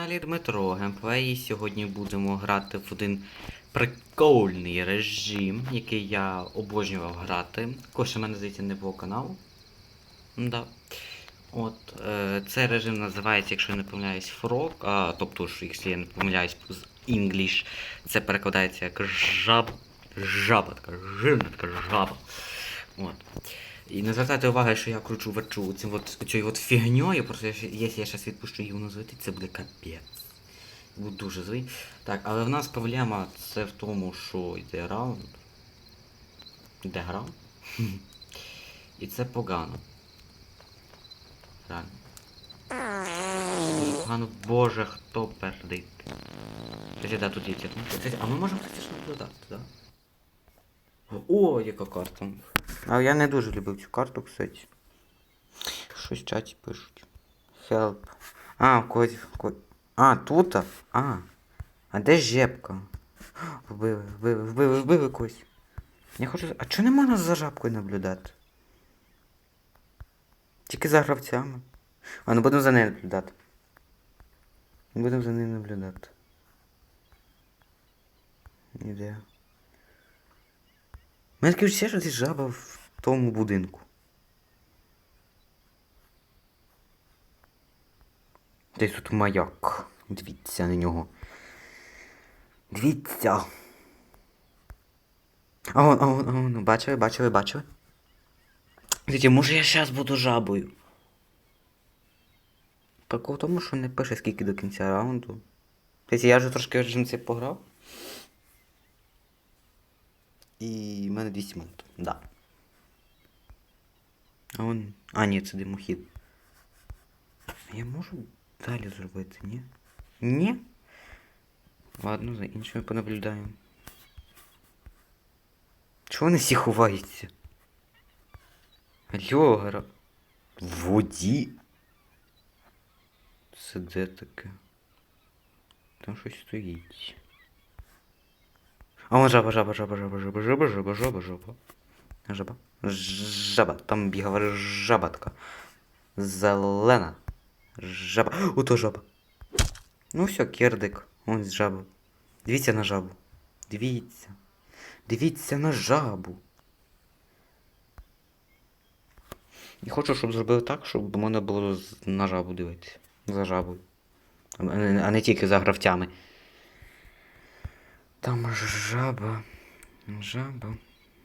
каналі Дмитро Геймплей. І Сьогодні будемо грати в один прикольний режим, який я обожнював грати. Також у мене здається не було каналу. Да. От, е, цей режим називається, якщо я не помиляюсь, Frog, а, тобто ж, якщо я не помиляюсь з English, це перекладається як жаб. Жаба, така жирна така жаба. От. І не звертайте уваги, що я кручу верчу цим от, цією от фігньою, просто якщо я зараз відпущу її назвати, це буде капець. Буду дуже злий. Так, але в нас проблема це в тому, що йде раунд. Йде гра. І це погано. Реально. Погано, боже, хто пердить. Кстати, да, тут є а ми можемо кстати, ж наблюдати, да? О, яка карта. А я не дуже любив цю карту, кстати. Щось в чаті пишуть. Help. А, когось. ко- А, тут? А. А де жепка? Вбили, вбили, вбили, вбили когось. Я хочу. А чого не можна за жабкою наблюдати? Тільки за гравцями. А ну будемо за нею наблюдати. Будемо за нею наблюдати. Іде. Мене таке відчуття, що це жаба в тому будинку. Десь тут маяк. Дивіться на нього. Дивіться. А вон, а вон, а вон, бачили, бачили, бачили? Дивіться, може я зараз буду жабою. Прикол в тому, що не пише скільки до кінця раунду. Тобто я вже трошки режим цей пограв. І в мене 200 минут. Да. А он. А, ні, це димохід. Я можу далі зробити, ні? Ні? Ладно, за іншими понаблюдаємо. Чого вони всі ховаються? Алло, гра. В воді? Це де таке? Там щось стоїть. А вон жаба, жаба, жаба, жаба, жаба, жаба, жаба, жаба, жаба. Жаба. Жаба. Там бігала жаба така. Зелена. Жаба. Ото жаба. Ну все, кердик. Вон з. Дивіться на жабу. Дивіться. Дивіться на жабу. І хочу, щоб зробили так, щоб можна було на жабу дивитися. За жабою. А не тільки за гравцями. Там жаба. Жаба.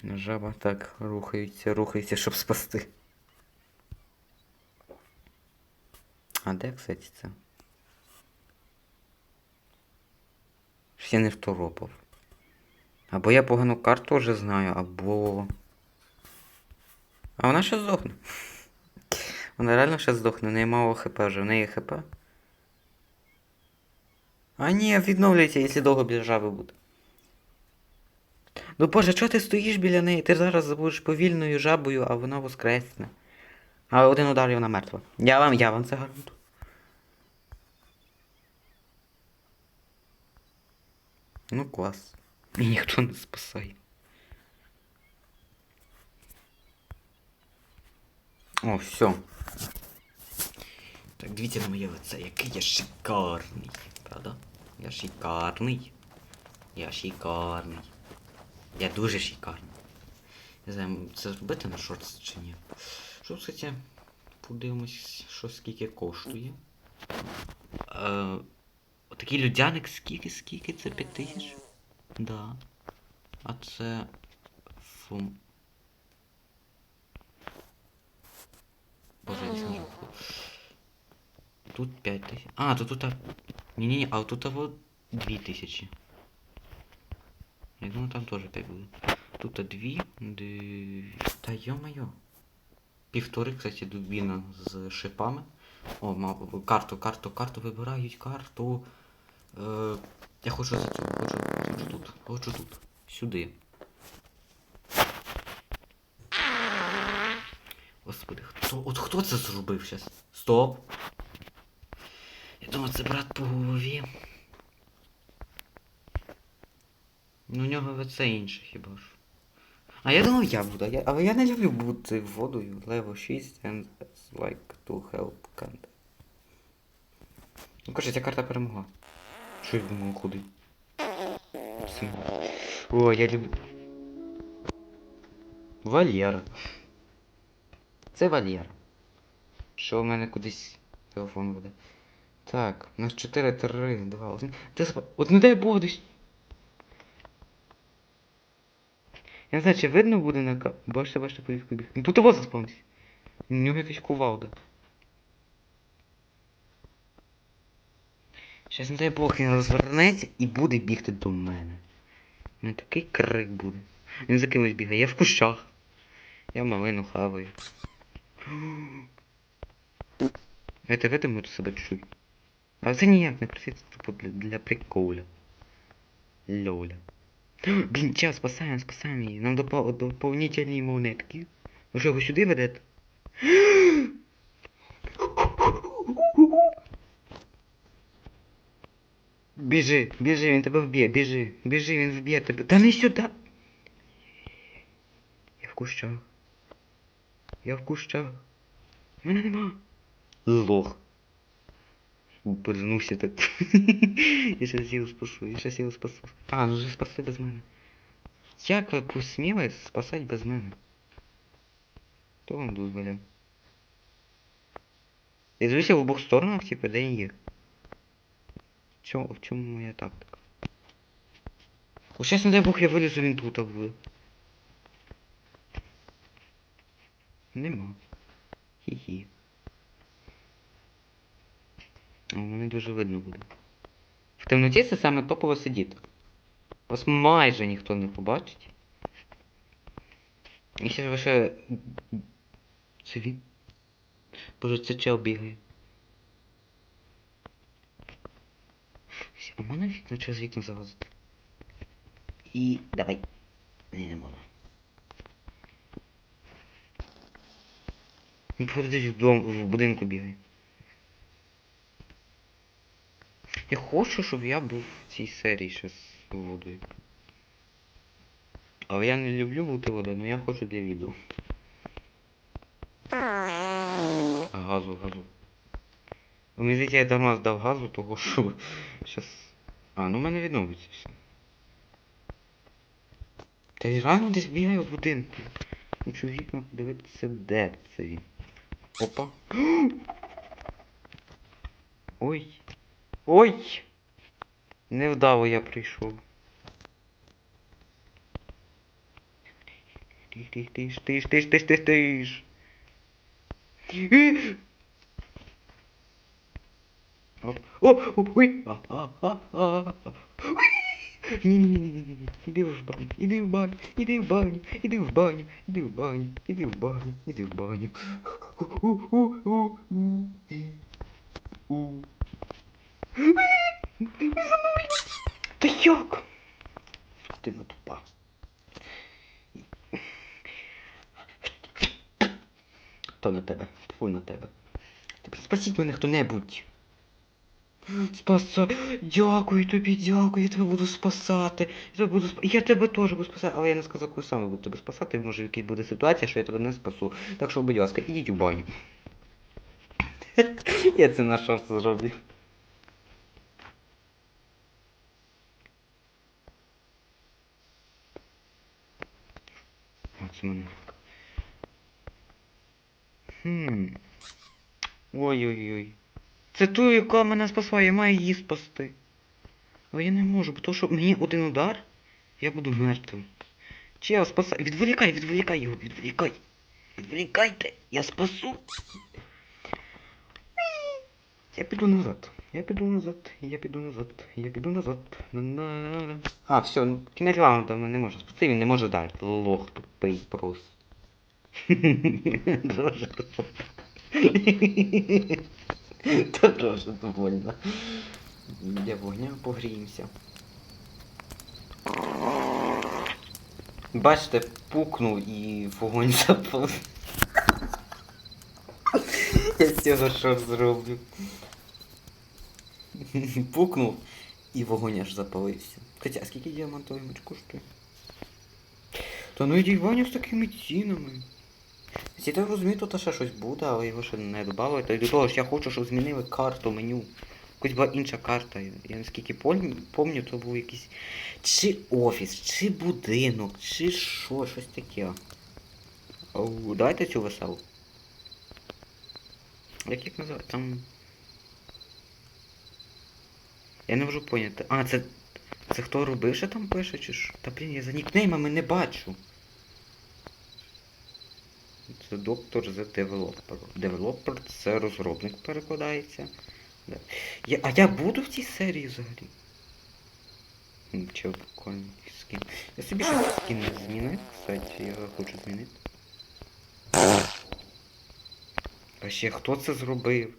Жаба так рухається, рухається, щоб спасти. А де, кстати, це? Ще не второпав. Або я погану карту вже знаю, або. А вона ще здохне. Вона реально ще здохне, в неї мало хп вже, в неї хп. А ні, відновлюється, якщо довго біля жаби буде. Ну боже, чого ти стоїш біля неї? Ти зараз будеш повільною жабою, а вона воскресне. А один удар і вона мертва. Я вам, я вам це гарантую. Ну клас. І ніхто не спасає. О, все. Так, дивіться на моє лице, який я шикарний. Правда? Я шикарний. Я шикарний. Я дуже шикарний. Не знаю, це зробити на шортс чи ні. Що, кстати, подивимось, що скільки коштує. Е, Отакий людяник скільки, скільки? Це 5 тисяч? Да. А це. Фум. Боже, я не. Тут 5 тисяч. А, то тут. Ні-ні-ні, а тут вот 2 тисячі. Я думаю, там теж 5 буде. Тут 2, 2... Та ё-моё. Півтори, кстати, дубіна з шипами. О, мав... карту, карту, карту вибирають, карту. Е... Я хочу за цю, хочу, хочу тут, хочу тут. Сюди. Господи, хто. От хто це зробив зараз? Стоп! Я думаю, це брат по голові. Ну, у нього це інше хіба ж. А я думав, я буду, я... але я не люблю бути водою. Level 6 and like to help content. Ну каже, ця карта перемогла. Що я думав куди? О, я люблю. Вольєра. Це вольєра. Що в мене кудись телефон буде. Так, у нас 4, 3, 2, 1. Ти спа... От не дай Бог десь. Я не знаю, чи видно буде на ка... Бачите, бачите, повістку біг. Ну тут його заспавнився. У нього якась кувалда. Щас не дай Бог він розвернеться і буде бігти до мене. У мене такий крик буде. Він за кимось бігає. Я в кущах. Я малину хаваю. Я тебе думаю себе чуть. А це ніяк не просить тупо для, для приколя. Лоля. Блін, час, спасаємо, спасаємо її. Нам допо- доповнительні монетки. Ви що, його сюди ведете? Біжи, біжи, він тебе вб'є, біжи, біжи, він вб'є тебе. Та не сюди. Я в кущах. Я в кущах. Мене нема. Лох. Повернувся так. я щас його спасу, я щас його спасу. А, ну вже спаси без мене. Як ви посміли спасати без мене? Хто вам дозволяв? Я дивлюся в обох сторонах, типу, де є. Чому, в чому моя тактика? О, щас, не дай Бог, я вилізу, він тут а буде. Нема. Хі-хі. А мене дуже видно буде. В темноті це саме топово сидіти. Вас майже ніхто не побачить. І ще ж ви ще... Це він? Боже, це чел бігає. А можна вікна через вікна залазити? І давай. Ні, не. Він походить в будинку бігає. Я хочу, щоб я був в цій серії ще з водою. Але я не люблю бути водою, але я хочу для відео. Газу, газу. Мені здається, я давно здав газу, того що щас. А, ну в мене відновиться все. Та й рано десь бігає в будинку. Хочу вікна подивитися, де це він. Опа. Ой. Ой! Невдало я прийшов. Тиш, тиш, тиш, тиш, тиш, тиш, тиш, тиш. Оп. О, ой. А, а, а, а, а. Ні, ні, ні, ні, ні. Іди в баню, іди в баню, іди в баню, іди в баню, іди в баню, іди в баню, іди в баню. У, у, у, у, і, у. Та як? Ти не тупа. То на тебе, фу на тебе. Спасіть мене хто-небудь. Спаса. Дякую тобі, дякую, я тебе буду спасати. Я тебе буду. Я тебе теж буду спасати, але я не сказав, коли саме буду тебе спасати, може якась буде ситуація, що я тебе не спасу. Так що, будь ласка, ідіть у баню. я це на шанс зроблю. Мене. Хм. Ой-ой-ой. Це ту, яка мене спасла, я маю її спасти. Але я не можу, бо то, що мені один удар, я буду мертвим. Чел, спасай. Відволікай, відволікай його, відволікай. Відволікайте, я спасу. Я піду назад. Я піду назад, я піду назад, я піду назад. А, все, кінець раунду не може спасти, він не може дати. Лох тупий просто. Дуже тупо. Та дуже довольно. Для вогня погріємося. Бачите, пукнув і вогонь запав. Я з цього що зроблю. Пукнув і вогонь аж запалився. Хоча, скільки діамантовий меч коштує? Та ну йди Ваня з такими цінами. Всі так розумію, тут ще щось буде, але його ще не додали. Та й до того ж я хочу, щоб змінили карту меню. якась була інша карта. Я наскільки пам'ятаю, то був якийсь. Чи офіс, чи будинок, чи що, щось таке. Оу, давайте цю веселу. Як їх називають? Там. Я не можу поняти. А, це. Це хто робив, що там пише, чи що? Та блін, я за нікнеймами не бачу. Це доктор The Developer. Developer це розробник перекладається. Да. Я, а я буду в цій серії взагалі? Чи прикольний скін. Я собі ще скін не змінив, кстати, я хочу змінити. А ще хто це зробив?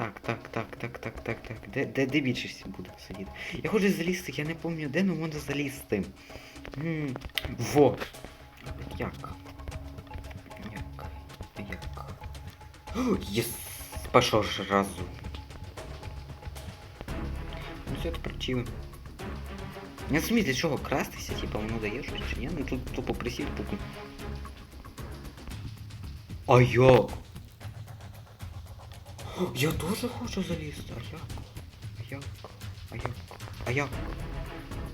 Так, так, так, так, так, так, так. Де, де, де більшість буде сидіти? Я хочу залізти, я не пам'ятаю, де ну можна залізти. М, Во! Як? Як? Як? Єс! Першого ж разу. Ну все тепер чили. Не розумію, для чого крастися, типа воно дає щось чи ні? Ну тут тупо присів, поки. А як? Я теж хочу залізти, а як? А як? А як? А як?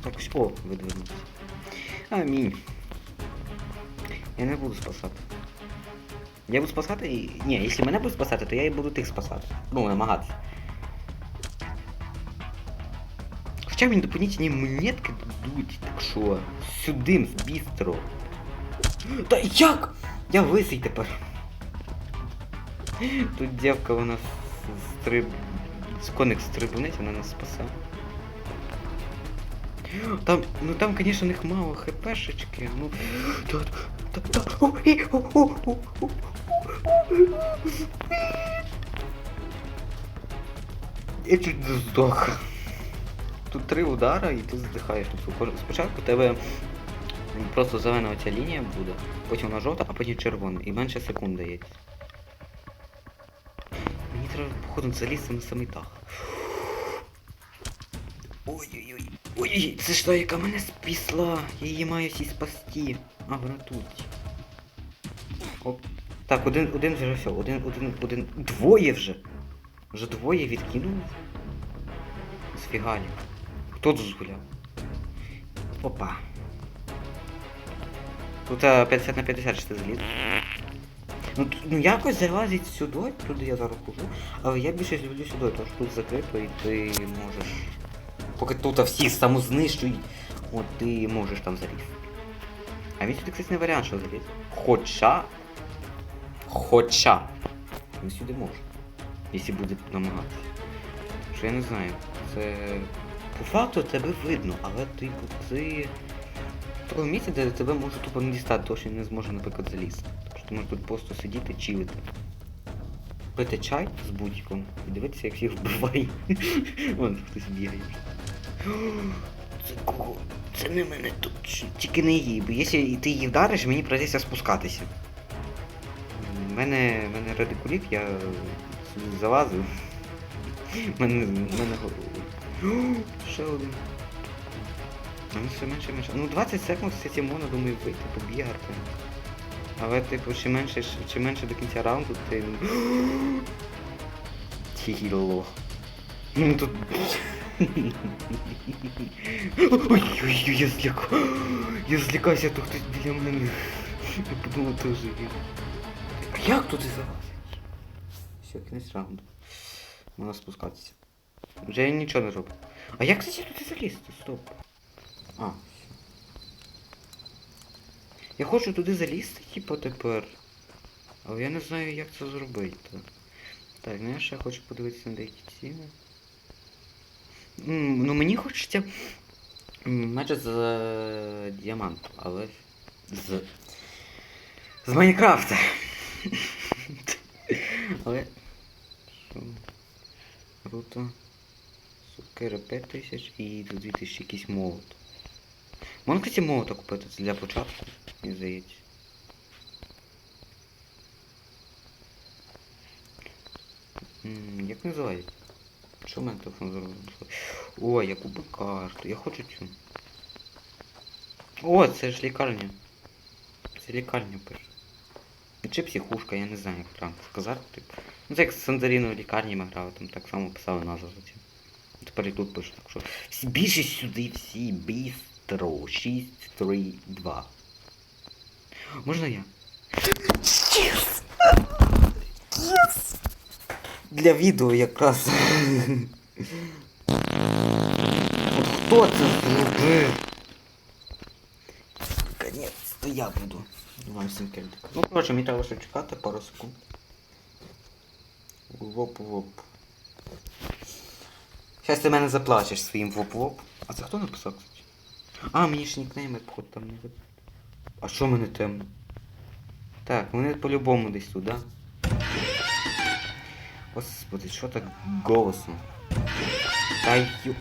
Так все, видвинувся. Амінь. Я не буду спасати. Я буду спасати і... Ні, якщо мене будуть спасати, то я і буду тих спасати. Ну, намагатися. Хоча мені доповнительні монетки дадуть, так що сюди, бістро. Та як? Я лисий тепер. Тут дівка вона с- стриб... Коник стрибунець, вона нас спасе. Там, ну там, конечно, у них мало хпшечки, ну... О, о, о. Я чуть не здох. Тут три удара і ти здихаєш. Спочатку тебе просто зелена оця лінія буде, потім вона жовта, а потім червона. І менше секунд дається. Треба, походу, залізти на самий дах. Ой-ой-ой. Ой-ой, це ж яка мене спісла. Я її маю всі спасти. А, вона тут. Оп. Так, один, один вже все, один, один, один. Двоє вже. Вже двоє відкинули. Сфігалі. Хто тут згуляв? Опа. Тут а, 50 на 50 чи ти заліз. Ну, ну якось залазить сюди, туди я зараз хожу, але я більше люблю сюди, тому що тут закрито і ти можеш. Поки тут всі самознищують, от ти можеш там залізти. А він сюди, кстати, не варіант, що заліз. Хоча. Хоча. Він сюди може. Якщо буде намагатися. Що я не знаю. Це. По факту тебе видно, але типу ти. В такому місці, де тебе може тупо не дістати, тому що він не зможе, наприклад, залізти. Ти тут просто сидіти, чилити. Пити чай з будь-яком і дивитися, як всіх вбиває. Вон хтось бігає. Це кого? Це не мене тут. Тільки не її, бо якщо ти її вдариш, мені придеться спускатися. У мене, мене радикуліт, я залазив. Мене, мене Ще один. Ну все менше менше. Ну 20 секунд кстати, можна, думаю, вийти, побігати. Але типу, чим менше, чим менше до кінця раунду, ти. Тихий лох. Ну тут. Ой-ой-ой, я зляка. Я злякався, то хтось біля мене. Я подумав, теж є. А як туди залазить? Все, кінець раунду. Можна спускатися. Вже я нічого не роблю. А як, кстати, туди залізти? Стоп. А. Я хочу туди залізти, типу, тепер. Але я не знаю, як це зробити. Так, ну я ще хочу подивитися на деякі ціни. Ну мені хочеться майже з е, діаманту, але з. З Майнкрафта. але. Що? Круто. Сукери 5000 і до 2000 якийсь молот. Можна, кстати, молота купити для початку, мені здається. Як називається? Що в мене телефон зробив? О, я купив карту. Я хочу цю. О, це ж лікарня. Це лікарня пише. Чи психушка, я не знаю, як правильно сказати. Типу. Ну це як з Сандаріною лікарні ми там так само писали назву за. Тепер і тут пишу, так що. Більше сюди, всі бістро. 6, 3, 2. Можна я? Yes! Yes! Для відео якраз. От хто це зробив? Наконець-то я буду. Вам всім кельдик. Ну, коротше, мені треба ще чекати пару секунд. Воп-воп. Щас ти мене заплачеш своїм воп-воп. А це хто написав, кстати? А, мені ж нікнейми походу там не видно. А що мене темно? Так, вони по-любому десь тут, да? Господи, що так голосно? Та ю...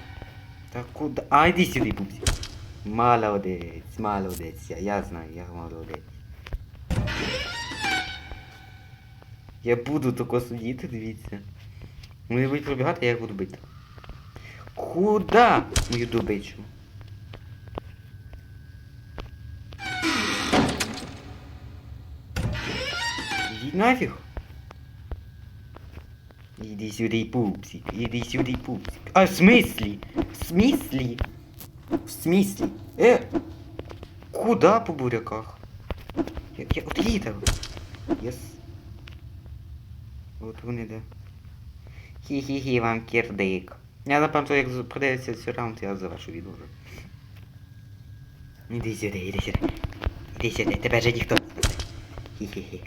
Та куда? А, іди сюди, пупсі. Молодець, молодець. Я, я знаю, я молодець. Я буду тако сидіти, дивіться. Вони будуть пробігати, я їх буду бити. Куда? Мою добичу. Нафіг. Іди сюди, пупсик. Іди сюди, пупсик. А в смислі? В смислі? В смислі? Е! Куда по буряках? Я, я, от їде. Єс. От вони де. Хі-хі-хі, вам кірдик. Я напевно, як продається цей раунд, я завершу відео вже. Іди сюди, іди сюди. Іди сюди, тебе же ніхто. Хі-хі-хі.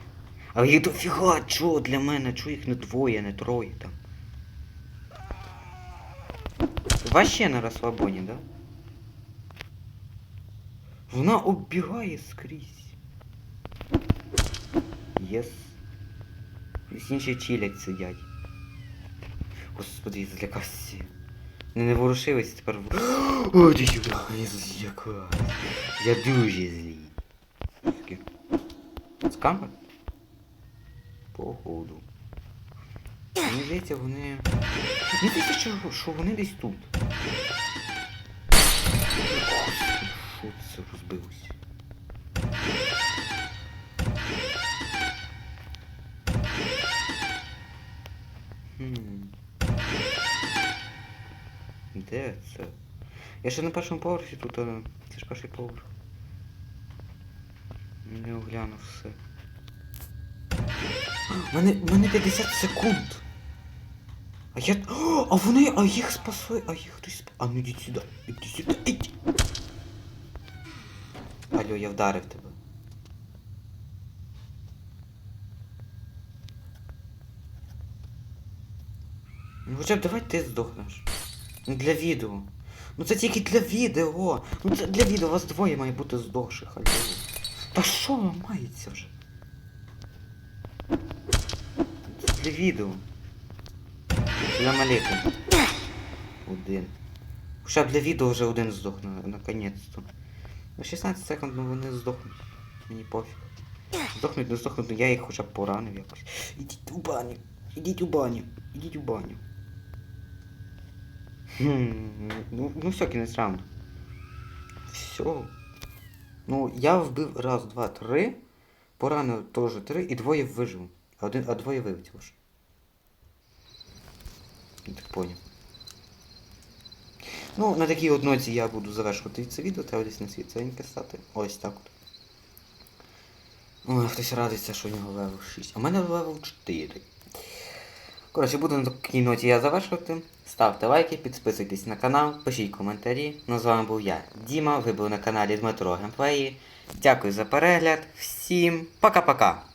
А їх дофіга, чого для мене? Чого їх не двоє, не троє там? Вообще на розслабоні, да? Вона оббігає скрізь. Єс. Всі інші чилять сидять. Господи, злякався. Не, не ворушились, тепер в... О, ти сюди, я злякався. Я дуже. Таке. Скамер? Походу. Мені здається, вони... Мені здається, що, що вони десь тут. Що це розбилося? Хм. Де це? Я ще на першому поверсі тут, а це ж перший поверх. Не оглянув все. У мене, у мене 50 секунд. А я. А вони, а їх спасли, а їх хтось спас. А ну йдіть сюди, ідіть сюди, ідь. Алло, я вдарив тебе. Ну хоча б давай ти здохнеш. Ну для відео. Ну це тільки для відео. Ну це для відео, вас двоє має бути здохших, алло. Та що ламається вже? Це для відео. Салям алейкум. Один. Хоча для відео вже один здохне, наконець-то. На 16 секунд ну вони здохнуть. Мені пофіг. Здохнуть, не здохнуть, ну я їх хоча б поранив якось. Ідіть у баню. Ідіть у баню. Ідіть у баню. Хм, ну, ну все, кінець раунду. Все. Ну, я вбив раз, два, три. Поранив теж три і двоє вижив. Один, а двоє вилетіло ж. Так поняв. Ну, на такій одноці я буду завершувати це відео, треба десь на світленьке стати. Ось так от. Ой, хтось радиться, що у нього левел 6. А в мене левел 4. Коротше, буду на такій ноті я завершувати. Ставте лайки, підписуйтесь на канал, пишіть коментарі. Ну з вами був я, Діма, ви були на каналі Дмитро Геймплеї. Дякую за перегляд. Всім пока-пока!